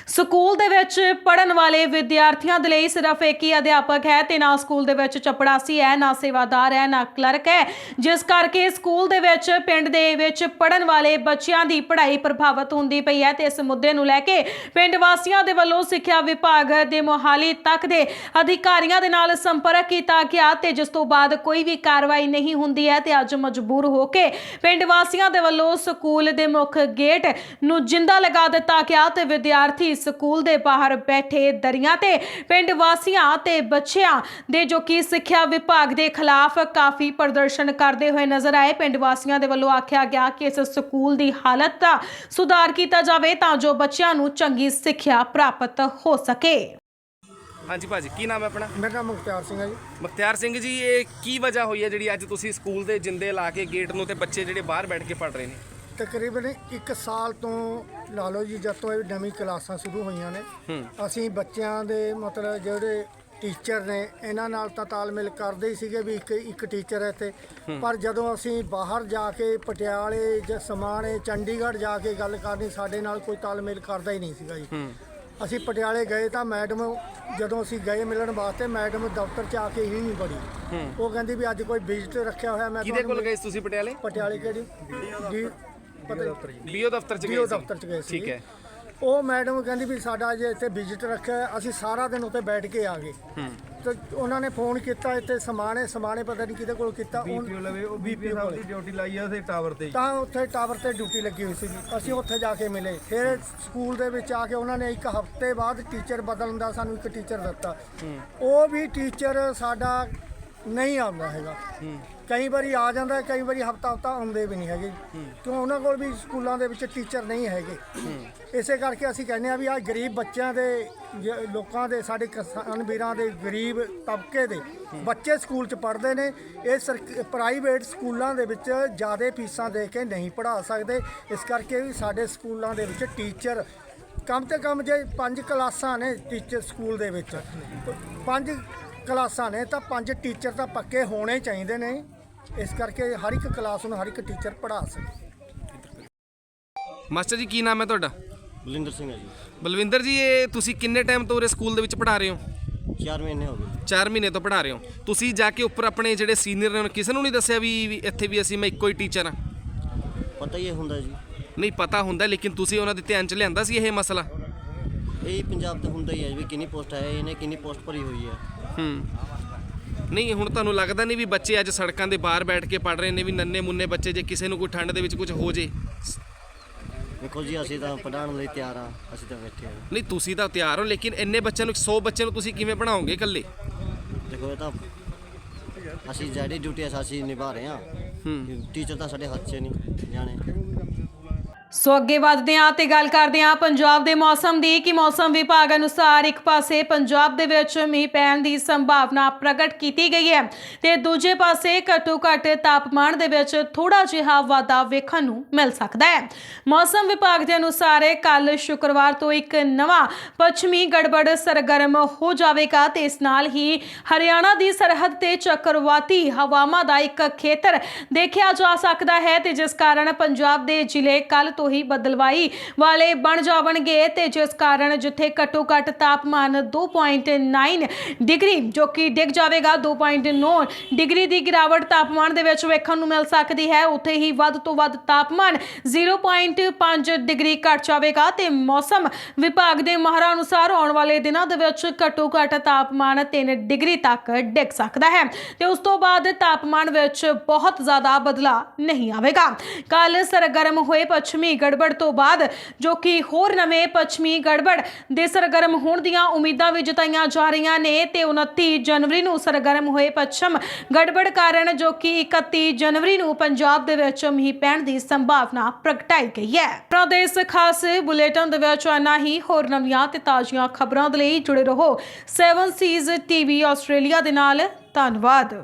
ਸਕੂਲ ਦੇ ਵਿੱਚ ਪੜਨ ਵਾਲੇ ਵਿਦਿਆਰਥੀਆਂ ਦੇ ਲਈ ਸਿਰਫ ਇੱਕ ਹੀ ਅਧਿਆਪਕ ਹੈ ਤੇ ਨਾ ਸਕੂਲ ਦੇ ਵਿੱਚ ਚਪੜਾਸੀ ਹੈ, ਨਾ ਸੇਵਾਦਾਰ ਹੈ, ਨਾ ਕਲਰਕ ਹੈ। ਜਿਸ ਕਰਕੇ ਸਕੂਲ ਦੇ ਵਿੱਚ ਪਿੰਡ ਦੇ ਵਿੱਚ ਪੜਨ ਵਾਲੇ ਬੱਚਿਆਂ ਦੀ ਪੜ੍ਹਾਈ ਪ੍ਰਭਾਵਿਤ ਹੁੰਦੀ ਪਈ ਹੈ ਤੇ ਇਸ ਮੁੱਦੇ ਨੂੰ ਲੈ ਕੇ ਪਿੰਡ ਵਾਸੀਆਂ ਦੇ ਵੱਲੋਂ ਸਿੱਖਿਆ ਵਿਭਾਗ ਦੇ ਮੋਹਾਲੀ ਤੱਕ ਦੇ ਅਧਿਕਾਰੀਆਂ ਦੇ ਨਾਲ ਸੰਪਰਕ ਕੀਤਾ ਗਿਆ ਤੇ ਜਿਸ ਤੋਂ ਬਾਅਦ ਕੋਈ ਵੀ ਕਾਰਵਾਈ ਨਹੀਂ ਹੁੰਦੀ ਹੈ ਤੇ ਅੱਜ ਮਜਬੂਰ ਹੋ ਕੇ ਪਿੰਡ ਵਾਸੀਆਂ ਦੇ ਵੱਲੋਂ ਸਕੂਲ ਦੇ ਮੁੱਖ ਗੇਟ ਨੂੰ ਜਿੰਦਾ ਲਗਾ ਦਿੱਤਾ ਗਿਆ ਤੇ ਵਿਦਿਆਰਥੀ ਸਕੂਲ ਦੇ ਬਾਹਰ ਬੈਠੇ ਦਰੀਆਂ ਤੇ ਪਿੰਡ ਵਾਸੀਆਂ ਤੇ ਬੱਚਿਆਂ ਦੇ ਜੋ ਕਿ ਸਿੱਖਿਆ ਵਿਭਾਗ ਦੇ ਖਿਲਾਫ ਕਾਫੀ ਪ੍ਰਦਰਸ਼ਨ ਕਰਦੇ ਹੋਏ ਨਜ਼ਰ ਆਏ। ਪਿੰਡ ਵਾਸੀਆਂ ਦੇ ਵੱਲੋਂ ਆਖਿਆ ਗਿਆ ਕਿ ਇਸ ਸਕੂਲ ਦੀ ਹਾਲਤ ਦਾ ਸੁਧਾਰ ਕੀਤਾ ਜਾਵੇ ਤਾਂ ਜੋ ਬੱਚਿਆਂ ਨੂੰ ਚੰਗੀ ਸਿੱਖਿਆ ਪ੍ਰਾਪਤ ਹੋ ਸਕੇ। ਹਾਂਜੀ ਭਾਜੀ ਕੀ ਨਾਮ ਹੈ ਆਪਣਾ? ਮੇਰਾ ਨਾਮ ਮੁਖਤਿਆਰ ਸਿੰਘ ਹੈ ਜੀ। ਮੁਖਤਿਆਰ ਸਿੰਘ ਜੀ ਇਹ ਕੀ ਵਜ੍ਹਾ ਹੋਈ ਹੈ ਜਿਹੜੀ ਅੱਜ ਤੁਸੀਂ ਸਕੂਲ ਦੇ ਜਿੰਦੇ ਲਾ ਕੇ ਗੇਟ ਨੂੰ ਤੇ ਬੱਚੇ ਜਿਹੜੇ ਬਾਹਰ ਬੈਠ ਕੇ ਪੜ ਰਹੇ ਨੇ? ਤਕਰੀਬਨ 1 ਸਾਲ ਤੋਂ ਲਾ ਲਓ ਜੀ ਜਦ ਤੋਂ ਇਹ ਨਵੀਂ ਕਲਾਸਾਂ ਸ਼ੁਰੂ ਹੋਈਆਂ ਨੇ ਅਸੀਂ ਬੱਚਿਆਂ ਦੇ ਮਤਲਬ ਜਿਹੜੇ ਟੀਚਰ ਨੇ ਇਹਨਾਂ ਨਾਲ ਤਾਂ ਤਾਲਮੇਲ ਕਰਦੇ ਹੀ ਸੀਗੇ ਵੀ ਇੱਕ ਇੱਕ ਟੀਚਰ ਹੈ ਇੱਥੇ। ਪਰ ਜਦੋਂ ਅਸੀਂ ਬਾਹਰ ਜਾ ਕੇ ਪਟਿਆਲੇ ਜਾਂ ਸਮਾਣੇ ਚੰਡੀਗੜ੍ਹ ਜਾ ਕੇ ਗੱਲ ਕਰਨੀ ਸਾਡੇ ਨਾਲ ਕੋਈ ਤਾਲਮੇਲ ਕਰਦਾ ਹੀ ਨਹੀਂ ਸੀਗਾ ਜੀ। ਅਸੀਂ ਪਟਿਆਲੇ ਗਏ ਤਾਂ ਮੈਡਮ ਜਦੋਂ ਅਸੀਂ ਗਏ ਮਿਲਣ ਵਾਸਤੇ ਮੈਡਮ ਦਫ਼ਤਰ 'ਚ ਆ ਕੇ ਹੀ ਨਹੀਂ ਬੜੀ। ਉਹ ਕਹਿੰਦੀ ਵੀ ਅੱਜ ਕੋਈ ਵਿਜ਼ਿਟ ਰੱਖਿਆ ਹੋਇਆ ਮੈਂ ਕਿਹਦੇ ਕੋਲ ਗਏ ਤੁਸੀਂ ਪਟਿਆਲੇ? ਪਟਿਆਲੇ ਕਿਹੜੀ? ਪਤਾ ਬੀਓ ਦਫ਼ਤਰ ਚ ਗਏ ਡੀਓ ਸੀ। ਦਫ਼ਤਰ ਚ ਗਏ ਸੀ। ਠੀਕ ਹੈ। ਉਹ ਮੈਡਮ ਕਹਿੰਦੀ ਵੀ ਸਾਡਾ ਜੇ ਇੱਥੇ ਵਿਜ਼ਿਟ ਰੱਖਿਆ ਅਸੀਂ ਸਾਰਾ ਦਿਨ ਉੱਤੇ ਬੈਠ ਕੇ ਆ ਗਏ। ਤੇ ਉਹਨਾਂ ਨੇ ਫੋਨ ਕੀਤਾ ਇੱਥੇ ਸਮਾਣੇ ਸਮਾਣੇ ਪਤਾ ਨਹੀਂ ਕਿਹਦੇ ਕੋਲ ਕੀਤਾ ਬੀਪੀਓ ਲਵੇ ਉਹ ਬੀਪੀਓ ਸਾਹਿਬ ਦੀ ਡਿਊਟੀ ਲਾਈ ਆ ਉੱਥੇ ਟਾਵਰ ਤੇ ਤਾਂ ਉੱਥੇ ਟਾਵਰ ਤੇ ਡਿਊਟੀ ਲੱਗੀ ਹੋਈ ਸੀ ਅਸੀਂ ਉੱਥੇ ਜਾ ਕੇ ਮਿਲੇ। ਫਿਰ ਸਕੂਲ ਦੇ ਵਿੱਚ ਆ ਕੇ ਉਹਨਾਂ ਨੇ ਇੱਕ ਹਫ਼ਤੇ ਬਾਅਦ ਟੀਚਰ ਬਦਲਣ ਦਾ ਸਾਨੂੰ ਇੱਕ ਟੀਚਰ ਦਿੱਤਾ। ਉਹ ਵੀ ਟੀਚਰ ਸਾਡਾ ਨਹੀਂ ਆਉਂਦਾ ਹੈਗਾ। ਕਈ ਵਾਰੀ ਆ ਜਾਂਦਾ ਕਈ ਵਾਰੀ ਹਫਤਾ ਹਫਤਾ ਆਉਂਦੇ ਵੀ ਨਹੀਂ ਹੈਗੇ। ਕਿਉਂ? ਉਹਨਾਂ ਕੋਲ ਵੀ ਸਕੂਲਾਂ ਦੇ ਵਿੱਚ ਟੀਚਰ ਨਹੀਂ ਹੈਗੇ। ਇਸੇ ਕਰਕੇ ਅਸੀਂ ਕਹਿੰਦੇ ਆ ਵੀ ਆ ਗਰੀਬ ਬੱਚਿਆਂ ਦੇ ਲੋਕਾਂ ਦੇ ਸਾਡੇ ਕਿਸਾਨ ਵੀਰਾਂ ਦੇ ਗਰੀਬ ਤਬਕੇ ਦੇ ਬੱਚੇ ਸਕੂਲ 'ਚ ਪੜ੍ਹਦੇ ਨੇ। ਇਹ ਪ੍ਰਾਈਵੇਟ ਸਕੂਲਾਂ ਦੇ ਵਿੱਚ ਜ਼ਿਆਦਾ ਫੀਸਾਂ ਦੇ ਕੇ ਨਹੀਂ ਪੜ੍ਹਾ ਸਕਦੇ। ਇਸ ਕਰਕੇ ਵੀ ਸਾਡੇ ਸਕੂਲਾਂ ਦੇ ਵਿੱਚ ਟੀਚਰ ਕਮ ਤੇ ਕਮ ਜੇ ਪੰਜ ਕਲਾਸਾਂ ਨੇ ਟੀਚਰ ਸਕੂਲ ਦੇ ਵਿੱਚ ਪੰਜ ਕਲਾਸਾਂ ਨੇ ਤਾਂ ਪੰਜ ਟੀਚਰ ਤਾਂ ਪੱਕੇ ਹੋਣੇ ਚਾਹੀਦੇ ਨੇ। ਇਸ ਕਰਕੇ ਹਰ ਇੱਕ ਕਲਾਸ ਨੂੰ ਹਰ ਇੱਕ ਟੀਚਰ ਪੜ੍ਹਾ ਸਕੇ। ਮਾਸਟਰ ਜੀ ਕੀ ਨਾਮ ਹੈ ਤੁਹਾਡਾ? ਬਲਿੰਦਰ ਸਿੰਘ ਹੈ ਜੀ। ਬਲਵਿੰਦਰ ਜੀ ਇਹ ਤੁਸੀਂ ਕਿੰਨੇ ਟਾਈਮ ਤੋਂ ਉਰੇ ਸਕੂਲ ਦੇ ਵਿੱਚ ਪੜ੍ਹਾ ਰਹੇ ਹੋ? 4 ਮਹੀਨੇ ਹੋ ਗਏ। 4 ਮਹੀਨੇ ਤੋਂ ਪੜ੍ਹਾ ਰਹੇ ਹੋ। ਤੁਸੀਂ ਜਾ ਕੇ ਉੱਪਰ ਆਪਣੇ ਜਿਹੜੇ ਸੀਨੀਅਰ ਨੇ ਉਹਨਾਂ ਕਿਸੇ ਨੂੰ ਨਹੀਂ ਦੱਸਿਆ ਵੀ ਵੀ ਇੱਥੇ ਵੀ ਅਸੀਂ ਮੈਂ ਇੱਕੋ ਹੀ ਟੀਚਰ ਹਾਂ? ਪਤਾ ਹੀ ਇਹ ਹੁੰਦਾ ਜੀ। ਨਹੀਂ ਪਤਾ ਹੁੰਦਾ ਲੇਕਿਨ ਤੁਸੀਂ ਉਹਨਾਂ ਦੇ ਧਿਆਨ 'ਚ ਲਿਆਂਦਾ ਸੀ ਇਹ ਮਸਲਾ? ਇਹ ਪੰਜਾਬ ਤੇ ਹੁੰਦਾ ਹੀ ਹੈ ਵੀ ਕਿੰਨੀ ਪੋਸਟ ਹੈ ਇਹਨੇ ਕਿੰਨੀ ਪੋਸਟ ਭਰੀ ਹੋਈ ਹੈ। ਹੂੰ। ਨਹੀਂ ਹੁਣ ਤੁਹਾਨੂੰ ਲੱਗਦਾ ਨਹੀਂ ਵੀ ਬੱਚੇ ਅੱਜ ਸੜਕਾਂ ਦੇ ਬਾਹਰ ਬੈਠ ਕੇ ਪੜ ਰਹੇ ਨੇ ਵੀ ਨੰਨੇ ਮੁੰਨੇ ਬੱਚੇ ਜੇ ਕਿਸੇ ਨੂੰ ਕੋਈ ਠੰਡ ਦੇ ਵਿੱਚ ਕੁਝ ਹੋ ਜੇ? ਵੇਖੋ ਜੀ ਅਸੀਂ ਤਾਂ ਪੜਾਉਣ ਲਈ ਤਿਆਰ ਆ ਅਸੀਂ ਤਾਂ ਬੈਠੇ ਆ ਨਹੀਂ ਤੁਸੀਂ ਤਾਂ ਤਿਆਰ ਹੋ ਲੇਕਿਨ ਇੰਨੇ ਬੱਚਿਆਂ ਨੂੰ 100 ਬੱਚਿਆਂ ਨੂੰ ਤੁਸੀਂ ਕਿਵੇਂ ਪੜਾਓਗੇ ਇਕੱਲੇ? ਦੇਖੋ ਇਹ ਤਾਂ ਅਸੀਂ ਜਿਹੜੀ ਡਿਊਟੀ ਅਸੀਂ ਨਿਭਾ ਰਹੇ ਆ ਟੀਚਰ ਤਾਂ ਸਾਡੇ ਹੱਥ 'ਚ ਨਹੀਂ ਜਾਣੇ। ਸੋ ਅੱਗੇ ਵਧਦੇ ਹਾਂ ਤੇ ਗੱਲ ਕਰਦੇ ਹਾਂ ਪੰਜਾਬ ਦੇ ਮੌਸਮ ਦੀ, ਕਿ ਮੌਸਮ ਵਿਭਾਗ ਅਨੁਸਾਰ ਇੱਕ ਪਾਸੇ ਪੰਜਾਬ ਦੇ ਵਿੱਚ ਮੀਂਹ ਪੈਣ ਦੀ ਸੰਭਾਵਨਾ ਪ੍ਰਗਟ ਕੀਤੀ ਗਈ ਹੈ ਤੇ ਦੂਜੇ ਪਾਸੇ ਘੱਟੋ ਘੱਟ ਤਾਪਮਾਨ ਦੇ ਵਿੱਚ ਥੋੜਾ ਜਿਹਾ ਵਾਧਾ ਵੇਖਣ ਨੂੰ ਮਿਲ ਸਕਦਾ ਹੈ। ਮੌਸਮ ਵਿਭਾਗ ਦੇ ਅਨੁਸਾਰ ਕੱਲ ਸ਼ੁੱਕਰਵਾਰ ਤੋਂ ਇੱਕ ਨਵਾਂ ਪੱਛਮੀ ਗੜਬੜ ਸਰਗਰਮ ਹੋ ਜਾਵੇਗਾ ਤੇ ਇਸ ਨਾਲ ਹੀ ਹਰਿਆਣਾ ਦੀ ਸਰਹੱਦ ਤੇ ਚੱਕਰਵਾਤੀ ਹਵਾਵਾਂ ਦਾ ਇੱਕ ਖੇਤਰ ਦੇਖਿਆ ਜਾ ਸਕਦਾ ਹੈ ਤੇ ਜਿਸ ਕਾਰਨ ਪੰਜਾਬ ਦੇ ਜ਼ਿਲ੍ਹੇ ਕੱਲ ਤੋਂ ਹੀ ਬਦਲਵਾਈ। ਵਾਲੇ ਬਣ ਜਾਵਣਗੇ ਤੇ ਜਿਸ ਕਾਰਨ ਜਿੱਥੇ ਘੱਟੋ ਘੱਟ ਤਾਪਮਾਨ 2.9 ਡਿਗਰੀ, ਜੋ ਕਿ ਡਿੱਗ ਜਾਵੇਗਾ 2.9 ਡਿਗਰੀ ਦੀ ਗਿਰਾਵਟ ਤਾਪਮਾਨ ਦੇ ਵਿੱਚ ਵੇਖਣ ਨੂੰ ਮਿਲ ਸਕਦੀ ਹੈ। ਉੱਥੇ ਹੀ ਵੱਧ ਤੋਂ ਵੱਧ ਤਾਪਮਾਨ 0.5 ਡਿਗਰੀ ਘਟ ਜਾਵੇਗਾ ਤੇ ਮੌਸਮ ਵਿਭਾਗ ਦੇ ਮਾਹਰਾਂ ਅਨੁਸਾਰ ਆਉਣ ਵਾਲੇ ਦਿਨਾਂ ਦੇ ਵਿੱਚ ਘੱਟੋ ਘੱਟ ਤਾਪਮਾਨ 3 ਡਿਗਰੀ ਤੱਕ ਡਿੱਗ ਸਕਦਾ ਹੈ ਤੇ ਉਸ ਤੋਂ ਬਾਅਦ ਤਾਪਮਾਨ ਵਿੱਚ ਬਹੁਤ ਜ਼ਿਆਦਾ ਬਦਲਾਅ ਨਹੀਂ ਆਵੇਗਾ। ਕੱਲ ਸਰਗਰਮ ਹੋਏ ਪੱਛਮੀ ਗੜਬੜ ਤੋਂ ਬਾਅਦ, ਜੋ ਕਿ ਹੋਰ ਨਵੇਂ ਪੱਛਮੀ ਗੜਬੜ ਦੇ ਸਰਗਰਮ ਹੋਣ ਦੀਆਂ ਉਮੀਦਾਂ ਵੀ ਜਤਾਈਆਂ ਜਾ ਰਹੀਆਂ ਨੇ ਤੇ 29 ਜਨਵਰੀ ਨੂੰ ਸਰਗਰਮ ਹੋਏ ਪੱਛਮ ਗੜਬੜ ਕਾਰਨ ਜੋ ਕਿ 31 ਜਨਵਰੀ ਨੂੰ ਪੰਜਾਬ ਦੇ ਵਿੱਚ ਮੀਂਹ ਪੈਣ ਦੀ ਸੰਭਾਵਨਾ ਪ੍ਰਗਟਾਈ ਗਈ ਹੈ। ਪ੍ਰਦੇਸ਼ ਖਾਸ ਬੁਲੇਟਿਨ ਦੇ ਵਿੱਚ ਆਨਾ ਹੀ। ਹੋਰ ਨਵੀਆਂ ਤੇ ਤਾਜ਼ੀਆਂ ਖਬਰਾਂ ਦੇ ਲਈ ਜੁੜੇ ਰਹੋ 7 ਸੀਜ਼ ਟੀਵੀ ਆਸਟ੍ਰੇਲੀਆ ਦੇ ਨਾਲ। ਧੰਨਵਾਦ।